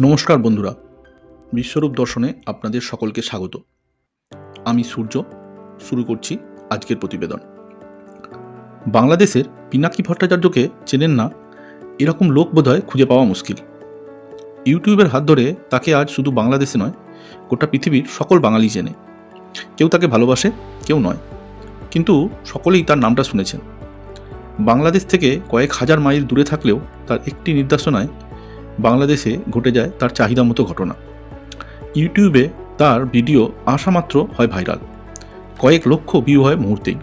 নমস্কার বন্ধুরা। বিশ্বরূপ দর্শনে আপনাদের সকলকে স্বাগত। আমি সূর্য। শুরু করছি আজকের প্রতিবেদন। বাংলাদেশের পিনাকি ভট্টাচার্যকে চেনেন না, এরকম লোক বোধহয় খুঁজে পাওয়া মুশকিল। ইউটিউবের হাত ধরে তাকে আজ শুধু বাংলাদেশে নয়, গোটা পৃথিবীর সকল বাঙালি চেনে। কেউ তাকে ভালোবাসে, কেউ নয়, কিন্তু সকলেই তার নামটা শুনেছেন। বাংলাদেশ থেকে কয়েক হাজার মাইল দূরে থাকলেও তার একটি নির্দেশনায় বাংলাদেশে ঘটে যায় তার চাহিদা মতো ঘটনা। ইউটিউবে তার ভিডিও আসামাত্র হয় ভাইরাল। কয়েক লক্ষ ভিউ হয় মুহূর্তেই।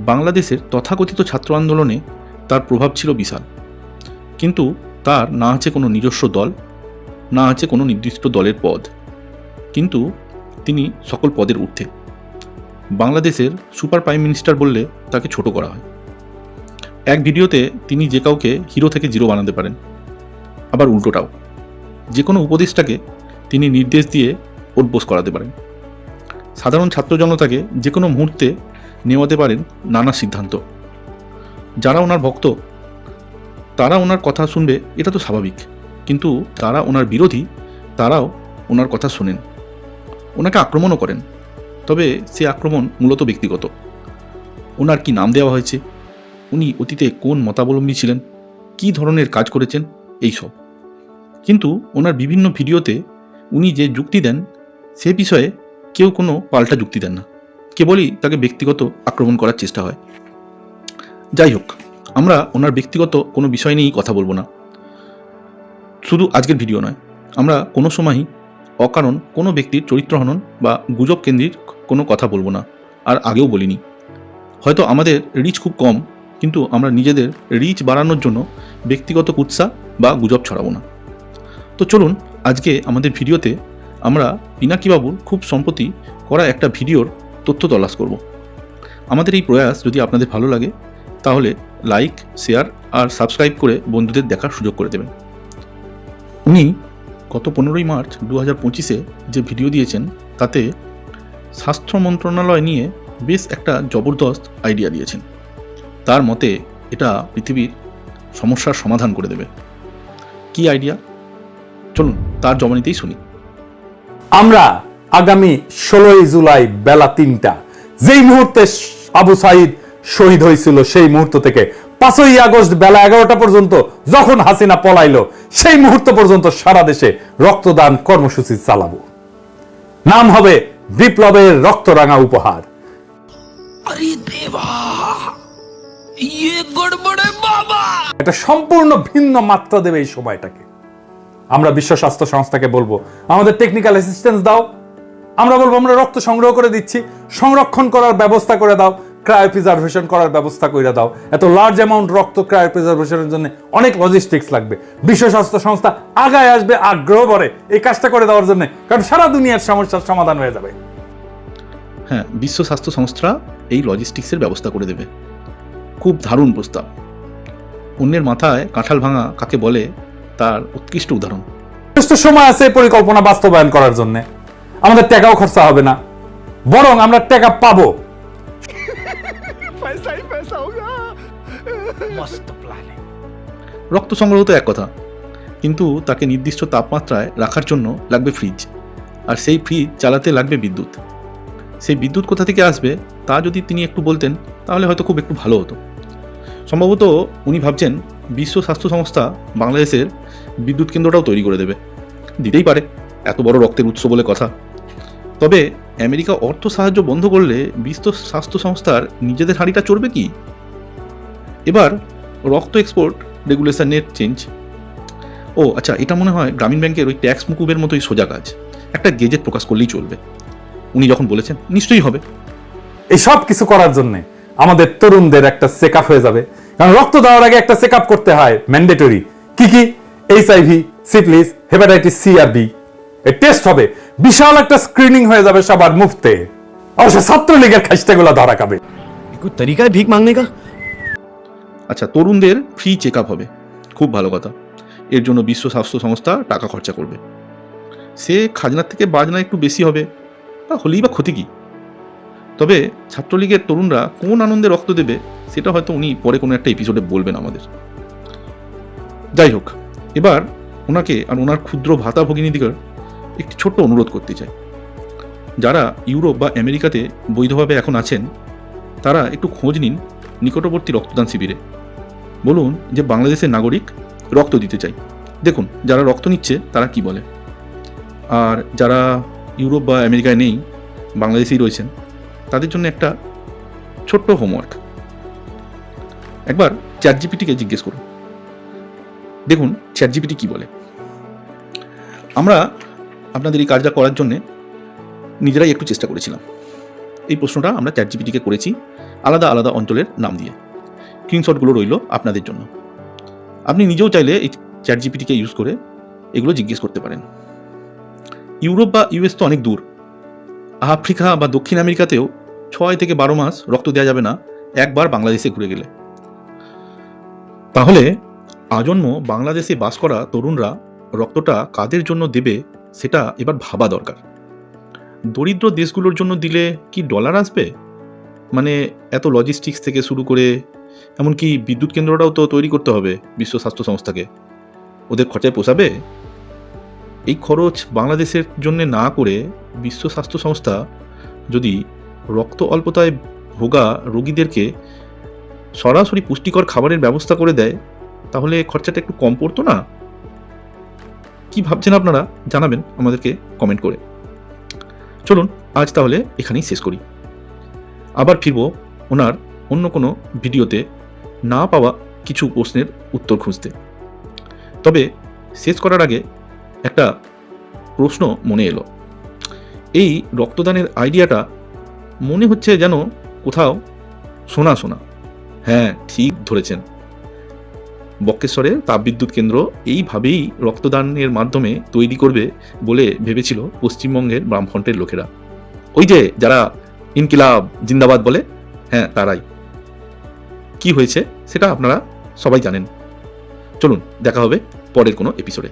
বাংলাদেশের তথাকথিত ছাত্র আন্দোলনে তার প্রভাব ছিল বিশাল। কিন্তু তার না আছে কোনো নিজস্ব দল, না আছে কোনো নির্দিষ্ট দলের পদ। কিন্তু তিনি সকল পদের ঊর্ধ্বে। বাংলাদেশের সুপার প্রাইম মিনিস্টার বললে তাকে ছোট করা হয়। এক ভিডিওতে তিনি যে কাউকে হিরো থেকে জিরো বানাতে পারেন। আবার উল্টোটাও। যে কোনো উপদেশটাকে তিনি নির্দেশ দিয়ে উদ্বোস করাতে পারেন। সাধারণ ছাত্র জনতাকে যে কোনো মুহূর্তে নেওয়াতে পারেন নানা সিদ্ধান্ত। যারা ওনার ভক্ত, তারা ওনার কথা শুনবে, এটা তো স্বাভাবিক। কিন্তু তারা ওনার বিরোধী, তারাও ওনার কথা শোনেন। ওনাকে আক্রমণও করেন। তবে সে আক্রমণ মূলত ব্যক্তিগত। ওনার কি নাম দেওয়া হয়েছে? উনি অতীতে কোন মতাবলম্বী ছিলেন? কী ধরনের কাজ করেছেন? এইসব। কিন্তু ওনার বিভিন্ন ভিডিওতে উনি যে যুক্তি দেন, সে বিষয়ে কেউ কোনো পাল্টা যুক্তি দেন না। কেবলই তাকে ব্যক্তিগত আক্রমণ করার চেষ্টা হয়। যাই হোক, আমরা ওনার ব্যক্তিগত কোনো বিষয় নিয়েই কথা বলব না। শুধু আজকের ভিডিও নয়, আমরা কোনো সময়ই অকারণ কোনো ব্যক্তির চরিত্র হনন বা গুজব কেন্দ্রিক কোনো কথা বলব না, আর আগেও বলিনি। হয়তো আমাদের রিচ খুব কম, কিন্তু আমরা নিজেদের রিচ বাড়ানোর জন্য ব্যক্তিগত কুৎসা বা গুজব ছড়াবো না। তো চলুন, আজকে আমাদের ভিডিওতে আমরা পিনাকি বাবুর খুব সম্প্রতি করা একটা ভিডিওর তথ্য তলাশ করব। আমাদের এই প্রয়াস যদি আপনাদের ভালো লাগে, তাহলে লাইক, শেয়ার আর সাবস্ক্রাইব করে বন্ধুদের দেখার সুযোগ করে দেবেন। উনি গত পনেরোই মার্চ দু হাজার পঁচিশে যে ভিডিও দিয়েছেন, তাতে স্বাস্থ্য মন্ত্রণালয় নিয়ে বেশ একটা জবরদস্ত আইডিয়া দিয়েছেন। তার মতে এটা পৃথিবীর সমস্যার সমাধান করে দেবে। কি আইডিয়া? চলুন তার জমানিতেই শুনি। আমরা আগামী ষোলোই জুলাই বেলা তিনটা যেই মুহূর্তে আবু সাইদ শহীদ হয়েছিল সেই মুহূর্ত থেকে পাঁচই আগস্ট বেলা এগারোটা পর্যন্ত যখন হাসিনা পলাইল সেই মুহূর্ত পর্যন্ত সারা দেশে রক্তদান কর্মসূচি চালাবো। নাম হবে বিপ্লবের রক্ত রাঙা উপহার। আরে এটা সম্পূর্ণ ভিন্ন মাত্রা দেবে এই সময়টাকে। আমরা বিশ্ব স্বাস্থ্য সংস্থাকে বলব। আমাদের টেকনিক্যাল অ্যাসিস্ট্যান্স দাও। আমরা বলব, আমরা রক্ত সংগ্রহ করে দিচ্ছি। সংরক্ষণ করার ব্যবস্থা করে দাও। ক্রায়োপ্রিজার্ভেশন করার ব্যবস্থা করে দাও। এত লার্জ অ্যামাউন্ট রক্ত ক্রায়োপ্রিজার্ভেশনের জন্য অনেক লজিস্টিক্স লাগবে। বিশ্ব স্বাস্থ্য সংস্থা আগায় আসবে, আগ্রহ করে এই কাজটা করে দেওয়ার জন্য। কারণ সারা দুনিয়ার সমস্যার সমাধান হয়ে যাবে। হ্যাঁ বিশ্ব স্বাস্থ্য সংস্থা এই লজিস্টিক্সের ব্যবস্থা করে দেবে। খুব দারুণ প্রস্তাব। অন্যের মাথায় কাঁঠাল ভাঙা কাকে বলে? তার উৎকৃষ্ট উদাহরণ। যথেষ্ট সময় আছে পরিকল্পনা বাস্তবায়ন করার জন্য। আমাদের টাকাও খরচা হবে না। বরং আমরা টাকা পাবো। রক্ত সংগ্রহ তো এক কথা কিন্তু তাকে নির্দিষ্ট তাপমাত্রায় রাখার জন্য লাগবে ফ্রিজ আর সেই ফ্রিজ চালাতে লাগবে বিদ্যুৎ। সেই বিদ্যুৎ কোথা থেকে আসবে তা যদি তিনি একটু বলতেন তাহলে হয়তো খুব একটু ভালো হতো। সম্ভবত উনি ভাবছেন বিশ্ব স্বাস্থ্য সংস্থা বাংলাদেশের বিদ্যুৎ কেন্দ্রটাও তৈরি করে দেবে। দিতেই পারে, এত বড় রক্তের উৎস বলে কথা। তবে আমেরিকা অর্থ সাহায্য বন্ধ করলে বিশ্ব স্বাস্থ্য সংস্থার নিজেদের হাঁড়িটা চড়বে কি? এবার রক্ত এক্সপোর্ট রেগুলেশনের চেঞ্জ ও আচ্ছা এটা মনে হয় গ্রামীণ ব্যাংকের ওই ট্যাক্স মুকুবের মতোই সোজা কাজ। একটা গেজেট প্রকাশ করলেই চলবে। উনি যখন বলেছেন, নিশ্চয়ই হবে। এই সব কিছু করার জন্য আমাদের তরুণদের একটা চেক হয়ে যাবে। কারণ রক্ত দেওয়ার আগে একটা চেক করতে হয় ম্যান্ডেটরি কি কি? এইচআইভি সিফিলিস হেপাটাইটিস সি আর বি এ টেস্ট হবে। বিশাল একটা স্ক্রিনিং হয়ে যাবে সবার মুফতে অবশ্য ছাত্রলীগের খাসটাগুলো ধরা খাবে। কোন তরিকা ভিক মাংনে কা আচ্ছা তরুণদের ফ্রি চেক হবে। খুব ভালো কথা। এর জন্য বিশ্ব স্বাস্থ্য সংস্থা টাকা খরচা করবে। সে খাজনার থেকে বাজনা একটু বেশি হবে। তা হলেই বা ক্ষতি কী? তবে ছাত্রলীগের তরুণরা কোন আনন্দে রক্ত দেবে সেটা হয়তো উনি পরে কোনো একটা এপিসোডে বলবেন আমাদের। যাই হোক এবার ওনাকে আর ওনার ক্ষুদ্র ভাতা ভগিনীদিগের একটি ছোট্ট অনুরোধ করতে চাই। যারা ইউরোপ বা আমেরিকাতে বৈধভাবে এখন আছেন, তারা একটু খোঁজ নিন নিকটবর্তী রক্তদান শিবিরে। বলুন যে বাংলাদেশের নাগরিক রক্ত দিতে চাই। দেখুন, যারা রক্ত নিচ্ছে, তারা কি বলে? আর যারা ইউরোপ বা আমেরিকায় নেই, বাংলাদেশেই রয়েছেন, তাদের জন্য একটা ছোট্ট হোমওয়ার্ক। একবার চ্যাট জিপিটিকে জিজ্ঞেস করুন। দেখুন চ্যাট জিপিটি কী বলে? আমরা আপনাদের এই কাজটা করার জন্যে নিজেরাই একটু চেষ্টা করেছিলাম। এই প্রশ্নটা আমরা চ্যাট জিপিটিকে করেছি আলাদা আলাদা অঞ্চলের নাম দিয়ে। স্ক্রিনশটগুলো রইল আপনাদের জন্য। আপনি নিজেও চাইলে এই চ্যাট জিপিটিকে ইউজ করে এগুলো জিজ্ঞেস করতে পারেন। ইউরোপ বা ইউএস তো অনেক দূর। আফ্রিকা বা দক্ষিণ আমেরিকাতেও ছয় থেকে বারো মাস রক্ত দেওয়া যাবে না একবার বাংলাদেশে ঘুরে গেলে। তাহলে আজন্ম বাংলাদেশে বাস করা তরুণরা রক্তটা কাদের জন্য দেবে সেটা এবার ভাবা দরকার। দরিদ্র দেশগুলোর জন্য দিলে কি ডলার আসবে? মানে এত লজিস্টিক্স থেকে শুরু করে এমনকি বিদ্যুৎ কেন্দ্রটাও তো তৈরি করতে হবে বিশ্ব স্বাস্থ্য সংস্থাকে। ওদের খরচায় পোষাবে? এই খরচ বাংলাদেশের জন্য না করে বিশ্ব স্বাস্থ্য সংস্থা যদি রক্ত অল্পতায় ভোগা রোগীদেরকে সরাসরি পুষ্টিকর খাবারের ব্যবস্থা করে দেয় তাহলে খরচাটা একটু কম পড়তো না? কি ভাবছেন আপনারা? জানাবেন আমাদেরকে কমেন্ট করে। চলুন, আজ তাহলে এখানেই শেষ করি। আবার ফিরব ওনার অন্য কোনো ভিডিওতে না পাওয়া কিছু প্রশ্নের উত্তর খুঁজতে। তবে শেষ করার আগে একটা প্রশ্ন মনে এলো। এই রক্তদানের আইডিয়াটা মনে হচ্ছে যেন কোথাও শোনা শোনা। হ্যাঁ ঠিক ধরেছেন। বক্রেশ্বরের তাপবিদ্যুৎ কেন্দ্র এইভাবেই রক্তদানের মাধ্যমে তৈরি করবে বলে ভেবেছিল পশ্চিমবঙ্গের বামফ্রন্টের লোকেরা। ওই যে যারা ইনকিলাব জিন্দাবাদ বলে হ্যাঁ তারাই। কি হয়েছে সেটা আপনারা সবাই জানেন। চলুন, দেখা হবে পরের কোনো এপিসোডে